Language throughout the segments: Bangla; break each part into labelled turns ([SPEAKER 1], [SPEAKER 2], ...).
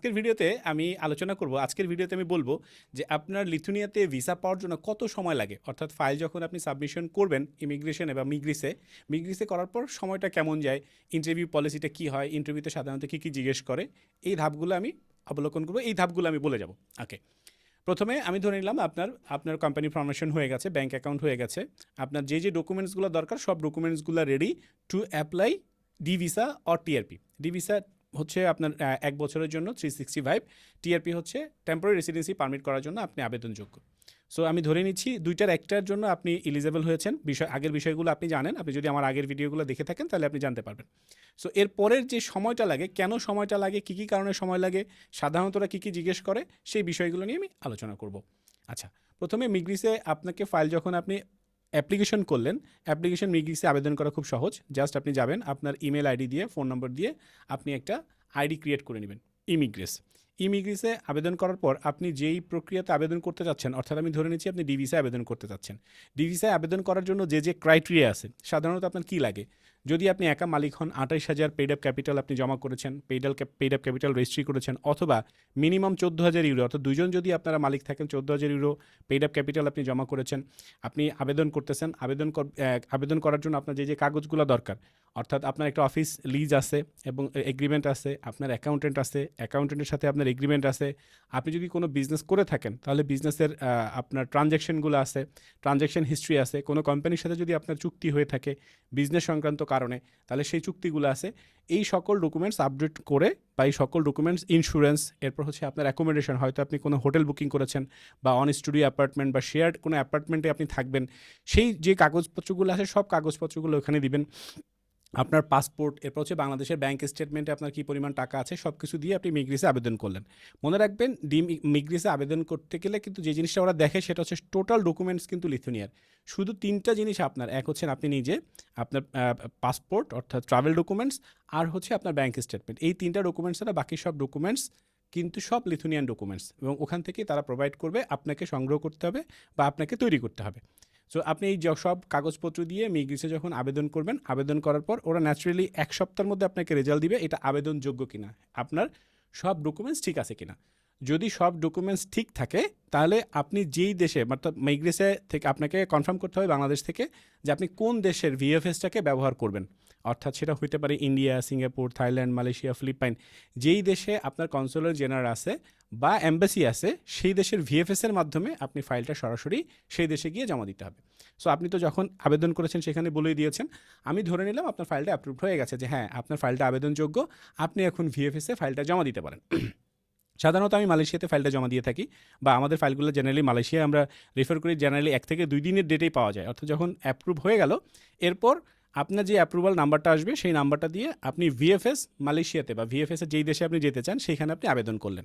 [SPEAKER 1] আজকের ভিডিওতে আমি আলোচনা করব, আজকের ভিডিওতে আমি বলব যে আপনার লিথুনিয়াতে ভিসা পাওয়ার জন্য কত সময় লাগে? অর্থাৎ ফাইল যখন আপনি সাবমিশন করবেন ইমিগ্রেশনে বা মিগ্রিসে মিগ্রিসে করার পর সময়টা কেমন যায়, ইন্টারভিউ পলিসিটা কী হয়, ইন্টারভিউতে সাধারণত কী কী জিজ্ঞেস করে, এই ধাপগুলো আমি অবলোকন করব, এই ধাপগুলো আমি বলে যাব। ওকে। প্রথমে আমি ধরে নিলাম আপনার আপনার কোম্পানি ফর্মেশন হয়ে গেছে ব্যাঙ্ক অ্যাকাউন্ট হয়ে গেছে, আপনার যে যে ডকুমেন্টসগুলো দরকার, সব ডকুমেন্টসগুলো ready to apply D visa or TRP D visa হচ্ছে আপনার এক বছরের জন্য থ্রি সিক্সটি ফাইভ টিআরপি হচ্ছে টেম্পোরারি রেসিডেন্সি পারমিট করার জন্য আপনি আবেদনযোগ্য। সো আমি ধরে নিচ্ছি দুইটার একটার জন্য আপনি এলিজেবল হয়েছেন। বিষয়, আগের বিষয়গুলো আপনি জানেন। আপনি যদি আমার আগের ভিডিওগুলো দেখে থাকেন, তাহলে আপনি জানতে পারবেন। সো এর পরের যে সময়টা লাগে, কেন সময়টা লাগে, কী কী কারণে সময় লাগে, সাধারণত ওরা কী কী জিজ্ঞেস করে, সেই বিষয়গুলো নিয়ে আমি আলোচনা করব। আচ্ছা প্রথমে মিগ্রিসে আপনাকে ফাইল যখন আপনি অ্যাপ্লিকেশন করলেন, অ্যাপ্লিকেশন মিগিসে আবেদন করা খুব সহজ। জাস্ট আপনি যাবেন আপনার ইমেল আইডি দিয়ে, ফোন নম্বর দিয়ে আপনি একটা আইডি ক্রিয়েট করে নেবেন, ইমিগ্রেস। ইমিগ্রেসে আবেদন করার পর আপনি যেই প্রক্রিয়াতে আবেদন করতে চাচ্ছেন অর্থাৎ আমি ধরে নিচ্ছি আপনি ডিভিসায় আবেদন করতে চাচ্ছেন ডিভিসায় আবেদন করার জন্য যে যে ক্রাইটেরিয়া আছে, সাধারণত আপনার কী লাগে? যদি আপনি একা মালিক হন, আঠাইশ হাজার পেড আপ ক্যাপিটাল আপনি জমা করেছেন পেডাল পেড আপ ক্যাপিটাল রেজিস্ট্রি করেছেন, অথবা মিনিমাম চোদ্দ হাজার ইউরো অর্থাৎ দুজন যদি আপনারা মালিক থাকেন, চোদ্দ হাজার ইউরো পেড আপ ক্যাপিটাল আপনি জমা করেছেন, আপনি আবেদন করতেছেন, আবেদন আবেদন করার জন্য আপনার যে যে কাগজগুলো দরকার, অর্থাৎ আপনার একটা অফিস লিজ আছে এবং এগ্রিমেন্ট আছে, আপনার অ্যাকাউন্টেন্ট আছে অ্যাকাউন্টেন্টের সাথে আপনার এগ্রিমেন্ট আছে, আপনি যদি কোনো বিজনেস করে থাকেন, তাহলে বিজনেসের আপনার ট্রানজ্যাকশনগুলো আছে ট্রানজ্যাকশন হিস্ট্রি আছে, কোনো কোম্পানির সাথে যদি আপনার চুক্তি হয়ে থাকে বিজনেস সংক্রান্ত কারণে। তাহলে সেই চুক্তিগুলো আছে। এই সকল ডকুমেন্টস আপডেট করে বা এই সকল ডকুমেন্টস ইন্স্যুরেন্স এরপর হচ্ছে আপনার অ্যাকোমোডেশন হয়তো আপনি কোনো হোটেল বুকিং করেছেন বা অন স্টুডিও অ্যাপার্টমেন্ট বা শেয়ার্ড কোনো অ্যাপার্টমেন্টে আপনি থাকবেন, সেই যে কাগজপত্রগুলো আছে, সব কাগজপত্রগুলো ওখানে দিবেন। আপনার পাসপোর্ট এরপর হচ্ছে বাংলাদেশের ব্যাংক স্টেটমেন্টে আপনার কী পরিমাণ টাকা আছে সব কিছু দিয়ে আপনি মিগ্রিসে আবেদন করলেন। মনে রাখবেন ডি মিগ্রিসে আবেদন করতে গেলে কিন্তু যে জিনিসটা ওরা দেখে সেটা হচ্ছে টোটাল ডকুমেন্টস কিন্তু লিথুনিয়ার শুধু তিনটা জিনিস আপনার, এক হচ্ছেন আপনি নিজে, আপনার পাসপোর্ট অর্থাৎ ট্রাভেল ডকুমেন্টস আর হচ্ছে আপনার ব্যাংক স্টেটমেন্ট এই তিনটা ডকুমেন্টস ছাড়া বাকি সব ডকুমেন্টস কিন্তু সব লিথুনিয়ান ডকুমেন্টস এবং ওখান থেকেই তারা প্রোভাইড করবে, আপনাকে সংগ্রহ করতে হবে বা আপনাকে তৈরি করতে হবে। সো আপনি এই সব কাগজপত্র দিয়ে মিগ্রিসে যখন আবেদন করবেন, আবেদন করার পর ওরা ন্যাচারালি এক সপ্তাহের মধ্যে আপনাকে রেজাল্ট দিবে এটা আবেদনযোগ্য কিনা। আপনার সব ডকুমেন্টস ঠিক আছে কিনা। যদি সব ডকুমেন্টস ঠিক থাকে, তাহলে আপনি যেই দেশে, অর্থাৎ মাইগ্রেসে থেকে আপনাকে কনফার্ম করতে হবে বাংলাদেশ থেকে যে আপনি কোন দেশের ভিএফএসটাকে ব্যবহার করবেন। অর্থাৎ সেটা হইতে পারে India Singapore Thailand Malaysia Philippines যেই দেশে আপনার কনসুলার জেনারেল আছে বা এম্বাসি আছে, সেই দেশের ভিএফএস এর মাধ্যমে আপনি ফাইলটা সরাসরি সেই দেশে গিয়ে জমা দিতে হবে। সো আপনি তো যখন আবেদন করেছেন সেখানে বলেই দিয়েছেন, আমি ধরে নিলাম আপনার ফাইলটা অ্যাপ্রুভড হয়ে গেছে যে হ্যাঁ আপনার ফাইলটা আবেদনযোগ্য, আপনি এখন ভিএফএসে ফাইলটা জমা দিতে পারেন। সাধারণত আমি মালয়েশিয়াতে ফাইলটা জমা দিয়ে থাকি বা আমাদের ফাইলগুলো জেনারেলি মালয়েশিয়ায় আমরা রেফার করি জেনারেলি এক থেকে দুই দিনের ডেটেই পাওয়া যায়। অর্থাৎ যখন অ্যাপ্রুভ হয়ে গেল, এরপর আপনার যে অ্যাপ্রুভাল নাম্বারটা আসবে সেই নাম্বারটা দিয়ে আপনি ভিএফএস মালয়েশিয়াতে বা ভিএফএসে যেই দেশে আপনি যেতে চান সেখানে আপনি আবেদন করলেন।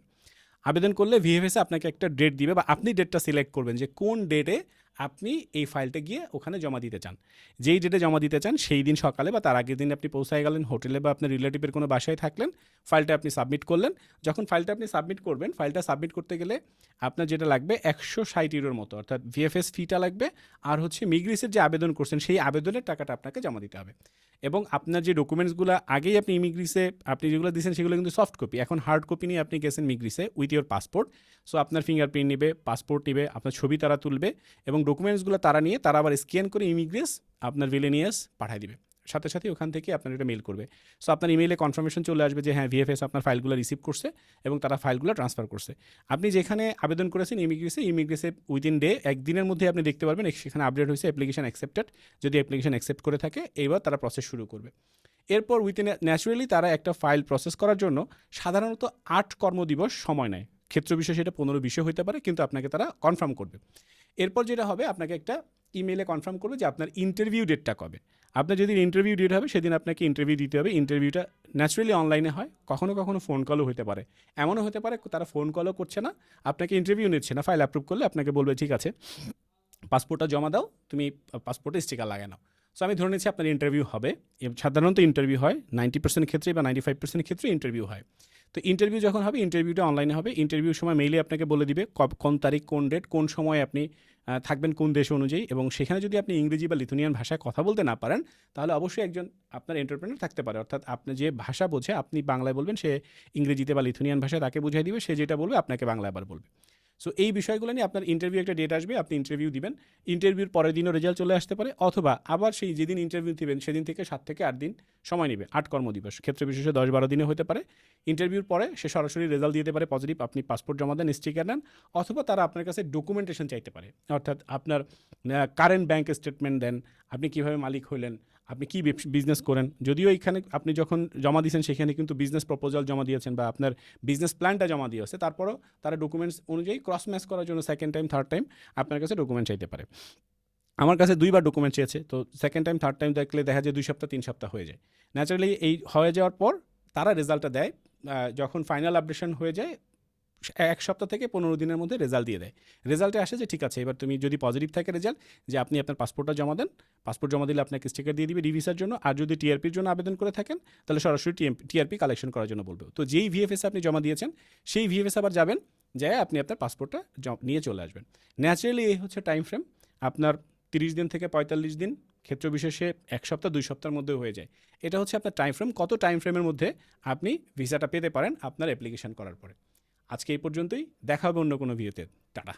[SPEAKER 1] আবেদন করলে ভিএফএসে আপনাকে একটা ডেট দিবে বা আপনি ডেটটা সিলেক্ট করবেন যে কোন ডেটে আপনি এই ফাইলটা গিয়ে ওখানে জমা দিতে চান। যেই ডেটে জমা দিতে চান, সেই দিন সকালে বা তার আগের দিন আপনি পৌঁছায় গেলেন, হোটেলে বা আপনার রিলেটিভের কোনো বাসায় থাকলেন ফাইলটা আপনি সাবমিট করলেন। যখন ফাইলটা আপনি সাবমিট করবেন ফাইলটা সাবমিট করতে গেলে আপনার যেটা লাগবে একশো ষাট ইউরোর মতো, অর্থাৎ ভিএফএস ফিটা লাগবে আর হচ্ছে মিগ্রিসের যে আবেদন করছেন, সেই আবেদনের টাকাটা আপনাকে জমা দিতে হবে। এবং আপনার যে ডকুমেন্টসগুলো আগেই আপনি ইমিগ্রিসে আপনি যেগুলো দিয়েছেন, সেগুলো কিন্তু সফট কপি এখন হার্ড কপি নিয়ে আপনি গেছেন মিগ্রিসে উইথ ইয়োর পাসপোর্ট সো আপনার ফিঙ্গারপ্রিন্ট নেবে পাসপোর্ট নেবে, আপনার ছবি তারা তুলবে এবং ডকুমেন্টসগুলো তারা নিয়ে, তারা আবার স্ক্যান করে ইমিগ্রেস আপনার ভিলেনিয়াস পাঠিয়ে দিবে। সাথে সাথে ওখান থেকে আপনার এটা মেল করবে। সো আপনার ইমেইলে কনফার্মেশন চলে আসবে যে হ্যাঁ ভিএফএস আপনার ফাইলগুলো রিসিভ করছে এবং তারা ফাইলগুলো ট্রান্সফার করছে। আপনি যেখানে আবেদন করেছেন ইমিগ্রেসে ইমিগ্রেসে উইদিন ডে একদিনের মধ্যে আপনি দেখতে পারবেন সেখানে আপডেট হয়েছে অ্যাপ্লিকেশন অ্যাকসেপ্টেড যদি অ্যাপ্লিকেশন অ্যাকসেপ্ট করে থাকে এইবার তারা প্রসেস শুরু করবে। এরপর উইদিন ন্যাচুরালি তারা একটা ফাইল প্রসেস করার জন্য সাধারণত আট কর্মদিবস সময় নেয়। ক্ষেত্র বিষয় সেটা পনেরো বিষয় হতে পারে, কিন্তু আপনাকে তারা কনফার্ম করবে। এরপর যেটা হবে, আপনাকে একটা ইমেলে কনফার্ম করবে যে আপনার ইন্টারভিউ ডেটটা কবে। আপনার যেদিন ইন্টারভিউ ডেট হবে, সেদিন আপনাকে ইন্টারভিউ দিতে হবে। ইন্টারভিউটা ন্যাচারালি অনলাইনে হয়, কখনো কখনো ফোন কলও হতে পারে। এমনও হতে পারে, তারা ফোন কলও করছে না, আপনাকে ইন্টারভিউ নিচ্ছে না ফাইল অ্যাপ্রুভ করলে আপনাকে বলবে, ঠিক আছে পাসপোর্টটা জমা দাও, তুমি পাসপোর্টে স্টিকার লাগায় নাও। সো আমি ধরে নিচ্ছি আপনার ইন্টারভিউ হবে। সাধারণত ইন্টারভিউ হয় নাইনটি পার্সেন্ট ক্ষেত্রে বা নাইনটি ফাইভ পার্সেন্ট ক্ষেত্রে ইন্টারভিউ হয়। তো ইন্টারভিউ যখন হবে ইন্টারভিউটা অনলাইনে হবে। ইন্টারভিউর সময় মেইলে আপনাকে বলে দিবে কোন তারিখ, কোন ডেট কোন সময় আপনি থাকবেন কোন দেশ অনুযায়ী। এবং সেখানে যদি আপনি ইংরেজি বা লিথুনিয়ান ভাষায় কথা বলতে না পারেন, তাহলে অবশ্যই একজন আপনার এন্টারপ্রেনার থাকতে পারে। অর্থাৎ আপনি যে ভাষা বোঝে, আপনি বাংলায় বলবেন, সে ইংরেজিতে বা লিথুনিয়ান ভাষায় তাকে বুঝিয়ে দিবে। সে যেটা বলবে, আপনাকে বাংলা আবার বলবে। সো এই বিষয়গুলো নিয়ে আপনার ইন্টারভিউ একটা ডেট আসবে, আপনি ইন্টারভিউ দিবেন। ইন্টারভিউর পরের দিনও রেজাল্ট চলে আসতে পারে, অথবা আবার সেই যেদিন ইন্টারভিউ দিবেন, সেদিন থেকে সাত থেকে আট দিন সময় নেবে আট কর্মদিবস। ক্ষেত্রে বিশেষে দশ বারো দিনে হতে পারে। ইন্টারভিউর পরে সে সরাসরি রেজাল্ট দিতে পারে পজিটিভ আপনি পাসপোর্ট জমা দেন স্টিকার নেন, অথবা তারা আপনার কাছে ডকুমেন্টেশন চাইতে পারে। অর্থাৎ আপনার কারেন্ট ব্যাংক স্টেটমেন্ট দেন, আপনি কীভাবে মালিক হলেন আপনি কি বিজনেস করেন? যদিও এখানে আপনি যখন জমা দিয়েছেন, সেখানে কিন্তু বিজনেস প্রপোজাল জমা দিয়েছেন বা আপনার বিজনেস প্ল্যানটা জমা দিয়েছে, তারপরও তারা ডকুমেন্টস অনুযায়ী ক্রস ম্যাচ করার জন্য সেকেন্ড টাইম থার্ড টাইম আপনার কাছে ডকুমেন্ট চাইতে পারে। আমার কাছে দুইবার ডকুমেন্ট চেয়েছে, তো সেকেন্ড টাইম থার্ড টাইম দেখলে দেখা যায় দুই সপ্তাহ, তিন সপ্তাহ হয়ে যায়। ন্যাচারালি এই হয়ে যাওয়ার পর তারা রেজাল্টটা দেয় যখন ফাইনাল আপডেশন হয়ে যায় এক সপ্তাহ থেকে পনেরো দিনের মধ্যে রেজাল্ট দিয়ে দেয়। রেজাল্টে আসে যে, ঠিক আছে, এবার তুমি যদি পজিটিভ থাকে রেজাল্ট, যে আপনি আপনার পাসপোর্টটা জমা দেন, পাসপোর্ট জমা দিলে আপনাকে স্টিকার দিয়ে দিবে ডিভিসার জন্য, আর যদি টিআরপির জন্য আবেদন করে থাকেন, তাহলে সরাসরি টিআরপি কালেকশন করার জন্য বলবে। তো যেই ভিএফএস আপনি জমা দিয়েছেন, সেই ভিএফএস আবার যাবেন যায় আপনি আপনার পাসপোর্টটা নিয়ে চলে আসবেন। ন্যাচারালি এই হচ্ছে টাইম ফ্রেম আপনার তিরিশ দিন থেকে পঁয়তাল্লিশ দিন, ক্ষেত্র বিশেষে এক সপ্তাহ, দুই সপ্তাহের মধ্যে হয়ে যায়। এটা হচ্ছে আপনার টাইম ফ্রেম কত টাইম ফ্রেমের মধ্যে আপনি ভিসাটা পেতে পারেন আপনার অ্যাপ্লিকেশন করার পরে? আজকে এই পর্যন্তই। দেখা হবে অন্য কোনো ভিডিওতে। টাটা।